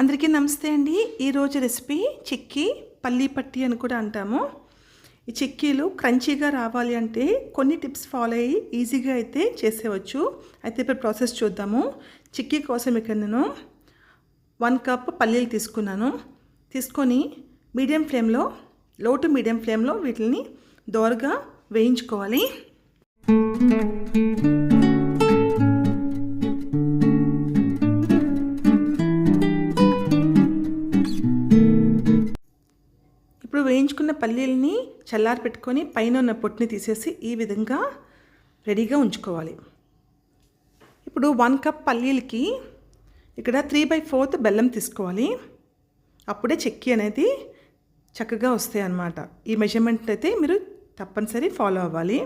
అందరికీ నమస్తే అండి. ఈరోజు రెసిపీ చిక్కీ పల్లీ పట్టి అని కూడా అంటాము. ఈ చిక్కీలు క్రంచీగా రావాలి అంటే కొన్ని టిప్స్ ఫాలో అయ్యి ఈజీగా అయితే చేసేవచ్చు. అయితే ఇప్పుడు ప్రాసెస్ చూద్దాము. చిక్కీ కోసం ఇక్కడ నేను వన్ కప్ పల్లీలు తీసుకున్నాను. తీసుకొని మీడియం ఫ్లేమ్లో లో టు మీడియం ఫ్లేమ్లో వీటిని దోరగా వేయించుకోవాలి. ఇప్పుడు వేయించుకున్న పల్లీలని చల్లారి పెట్టుకొని పైన ఉన్న పొట్టుని తీసేసి ఈ విధంగా రెడీగా ఉంచుకోవాలి. ఇప్పుడు వన్ కప్ పల్లీలకి ఇక్కడ త్రీ బై ఫోర్త్ బెల్లం తీసుకోవాలి. అప్పుడే చెక్కి అనేది చక్కగా వస్తాయి అన్నమాట. ఈ మెజర్మెంట్ అయితే మీరు తప్పనిసరి ఫాలో అవ్వాలి.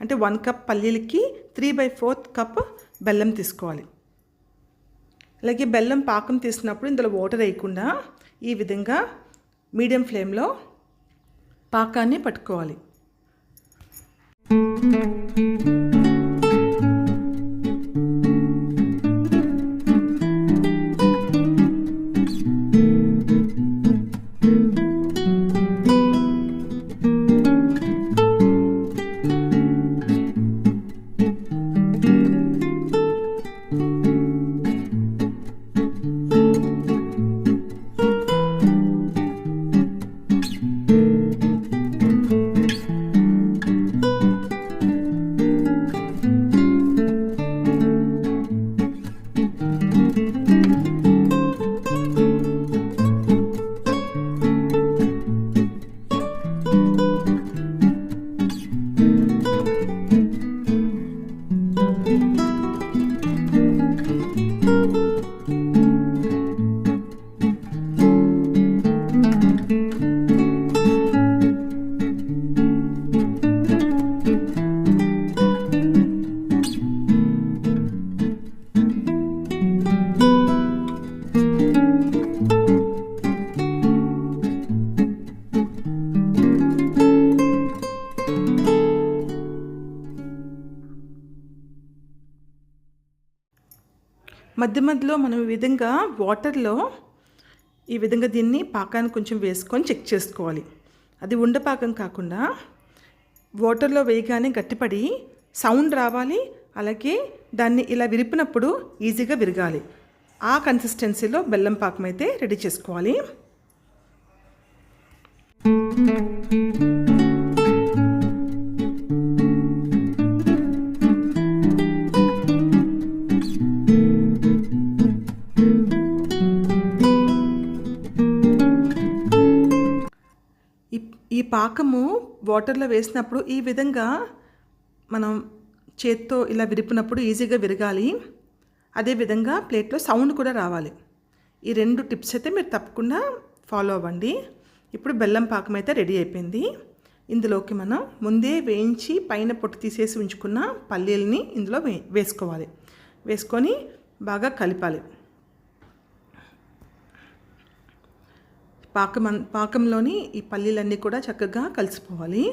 అంటే వన్ కప్ పల్లీలకి త్రీ బై ఫోర్త్ కప్ బెల్లం తీసుకోవాలి. అలాగే బెల్లం పాకం తీసినప్పుడు ఇందులో వాటర్ వేయకుండా ఈ విధంగా మీడియం ఫ్లేమ్లో పాకాన్ని పట్టుకోవాలి. మధ్య మధ్యలో మనం ఈ విధంగా వాటర్లో ఈ విధంగా దీన్ని పాకాన్ని కొంచెం వేసుకొని చెక్ చేసుకోవాలి. అది ఉండపాకం కాకుండా వాటర్లో వేయగానే గట్టిపడి సౌండ్ రావాలి అలాగే దాన్ని ఇలా విరిపినప్పుడు ఈజీగా విరగాలి. ఆ కన్సిస్టెన్సీలో బెల్లం పాకం అయితే రెడీ చేసుకోవాలి. పాకము వాటర్లో వేసినప్పుడు ఈ విధంగా మనం చేత్తో ఇలా విరిపినప్పుడు ఈజీగా విరగాలి. అదేవిధంగా ప్లేట్లో సౌండ్ కూడా రావాలి. ఈ రెండు టిప్స్ అయితే మీరు తప్పకుండా ఫాలో అవ్వండి. ఇప్పుడు బెల్లం పాకం అయితే రెడీ అయిపోయింది. ఇందులోకి మనం ముందే వేయించి పైన పొట్టు తీసేసి ఉంచుకున్న పల్లీలని ఇందులో వే వేసుకోవాలి. వేసుకొని బాగా కలిపాలి. పాకం పాకంలోని ఈ పల్లీలన్నీ కూడా చక్కగా కలిసిపోవాలి.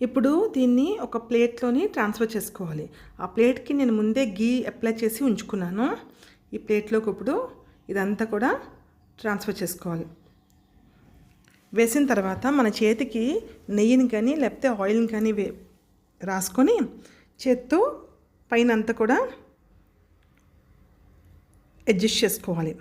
ఇప్పుడు దీన్ని ఒక ప్లేట్లోని ట్రాన్స్ఫర్ చేసుకోవాలి. ఆ ప్లేట్కి నేను ముందే గీ అప్లై చేసి ఉంచుకున్నాను. ఈ ప్లేట్లోకి ఇప్పుడు ఇదంతా కూడా ట్రాన్స్ఫర్ చేసుకోవాలి. వేసిన తర్వాత మన చేతికి నెయ్యిని కానీ లేకపోతే ఆయిల్ని కానీ వే రాసుకొని చేత్తో పైన అంతా కూడా అడ్జస్ట్ చేసుకోవాలి.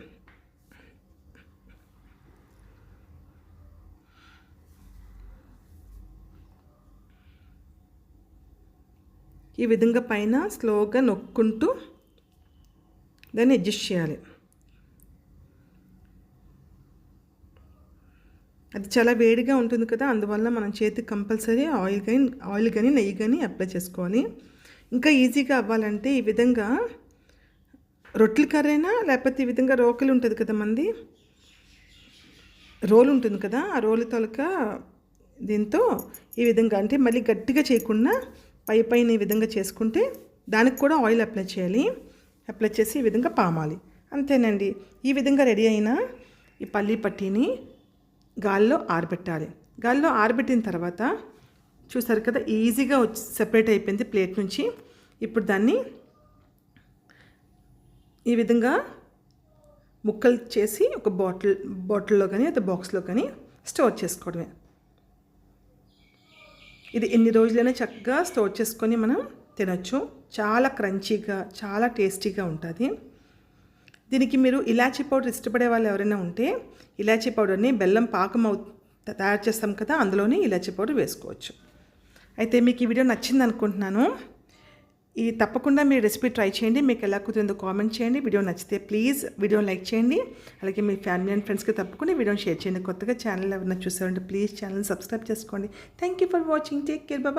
ఈ విధంగా పైన స్లోగా నొక్కుంటూ దాన్ని అడ్జస్ట్ చేయాలి. అది చాలా వేడిగా ఉంటుంది కదా అందువల్ల మనం చేతికి కంపల్సరీ ఆయిల్ కానీ ఆయిల్ కానీ నెయ్యి కానీ అప్లై చేసుకోవాలి. ఇంకా ఈజీగా అవ్వాలంటే ఈ విధంగా రొట్టెల కర్రైనా లేకపోతే ఈ విధంగా రోకలి ఉంటుంది కదా మంది? రోల్ ఉంటుంది కదా ఆ రోలు తొలక దీంతో ఈ విధంగా అంటే మళ్ళీ గట్టిగా చేయకుండా పై పైన ఈ విధంగా చేసుకుంటే దానికి కూడా ఆయిల్ అప్లై చేయాలి. అప్లై చేసి ఈ విధంగా పామాలి. అంతేనండి. ఈ విధంగా రెడీ అయిన ఈ పల్లీ పట్టీని గాల్లో ఆరబెట్టాలి. గాల్లో ఆరబెట్టిన తర్వాత చూసారు కదా ఈజీగా సెపరేట్ అయిపోయింది ప్లేట్ నుంచి. ఇప్పుడు దాన్ని ఈ విధంగా ముక్కలు చేసి ఒక బాటిల్ బాటిల్లో కానీ లేదా బాక్స్లో కానీ స్టోర్ చేసుకోవడమే. ఇది ఎన్ని రోజులైనా చక్కగా స్టోర్ చేసుకొని మనం తినొచ్చు. చాలా క్రంచీగా చాలా టేస్టీగా ఉంటుంది. దీనికి మీరు ఇలాచీ పౌడర్ ఇష్టపడే వాళ్ళు ఎవరైనా ఉంటే ఇలాచీ పౌడర్ని బెల్లం పాకం అవు తయారు చేస్తాం కదా అందులోనే ఇలాచీ పౌడర్ వేసుకోవచ్చు. అయితే మీకు ఈ వీడియో నచ్చింది అనుకుంటున్నాను ఈ తప్పకుండా మీరు రెసిపీ ట్రై చేయండి. మీకు ఎలా కుదిరిందో కామెంట్ చేయండి. వీడియో నచ్చితే ప్లీజ్ వీడియో లైక్ చేయండి. అలాగే మీ ఫ్యామిలీ అండ్ ఫ్రెండ్స్కి తప్పకుండా వీడియోని షేర్ చేయండి. కొత్తగా ఛానల్ ఎవరైనా చూసారంటే ప్లీజ్ ఛానల్ సబ్స్క్రైబ్ చేసుకోండి. Thank you for watching. Take care. Baba